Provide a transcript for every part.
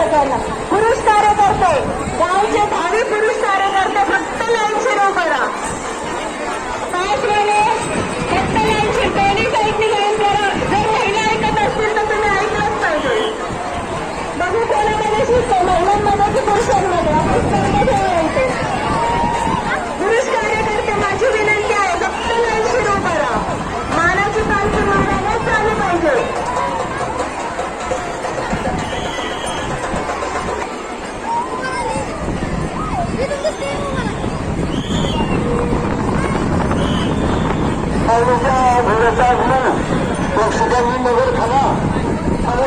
सगळ्यांना पुरुष कार्यकर्ते गावचे भावी पुरुष कार्यकर्ते फक्त लाईनशी उभं करा. पाच महिने फक्त लाईनशी दोन्ही साईडनी लाईन करा. जर महिला ऐकत असतील तर तुम्ही বক্সিদার নগর থানা এবং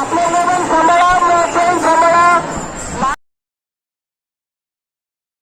आपले मोबाईल सांभाळा ट्रेन सांभाळा